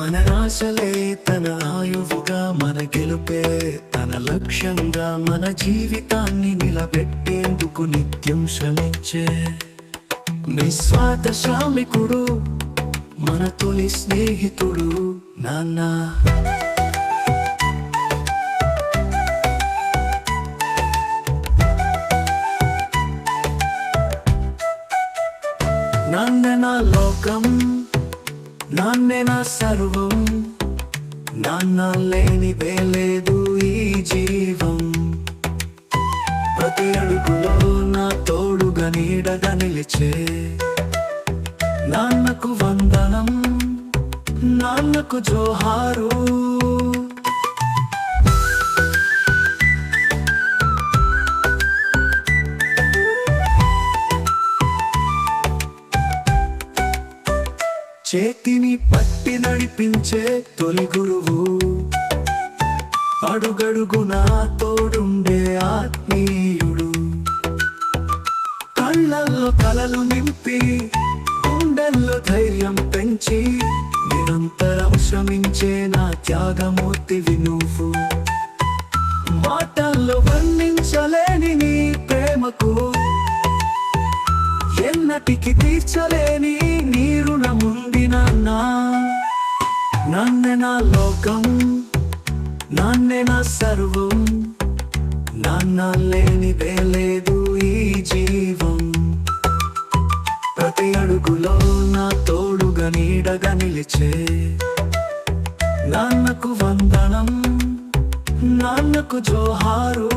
ఆశలే తన ఆయువుగా మన గెలుపే తన లక్ష్యంగా మన జీవితాన్ని నిలబెట్టేందుకు నిత్యం శ్రమించే. నిస్వార్థ శ్రామికుడు మన తొలి స్నేహితుడు నాన్న. నాన్న నా లోకం నాన్నే నా సర్వం నాన్న లేని వేలేదు ఈ జీవం. ప్రతి అడుగులో నా తోడుగా నీడగా నిలిచే నాన్నకు వందనం నాన్నకు జోహారు. చేతిని పట్టి నడిపించే తొలి గురువు. అడుగడుగున తోడుండే ఆత్మీయుడు. కళ్ళల్లో కలలు నింపి గుండెల్లో ధైర్యం పెంచి నిరంతరం శ్రమించే నా త్యాగమూర్తి నువ్వు మాటల్లో వర్ణించలేని నీ ప్రేమకు ఎన్నటికి తీర్చలేని నా లోకం నాన్నే నా సర్వం నాన్న లేనిదే లేదు ఈ జీవం. ప్రతి అడుగులో నా తోడుగా నీడగా నిలిచే నాన్నకు వందనం నాన్నకు జోహారు.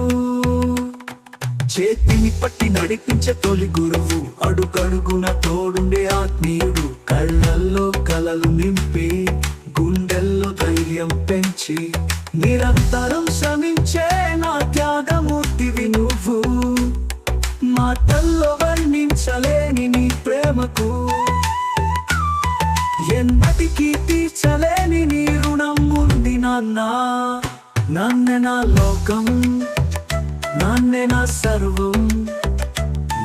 చేతిని పట్టి నడిపించే తొలి గురువు అడుగడుగున తోడుండే ఆత్మీయుడు కళ్ళల్లో కలలు నింపి ధైర్యం పెంచి నిరంతరం శ్రమించే నా త్యాగమూర్తివి నువ్వు. మాటల్లో వర్ణించలేని నీ ప్రేమకు ఎన్నటికీ తీర్చలేని నీ రుణం ఉంది నాన్న. నన్నే నా లోకం నన్నే నా సర్వం.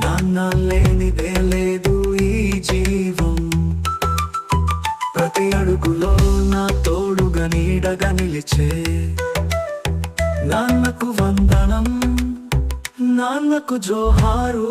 నాన్న లేనిదే లేదు ఈ జీ నిలిచే నాన్నకు వందనం నాన్నకు జోహారు.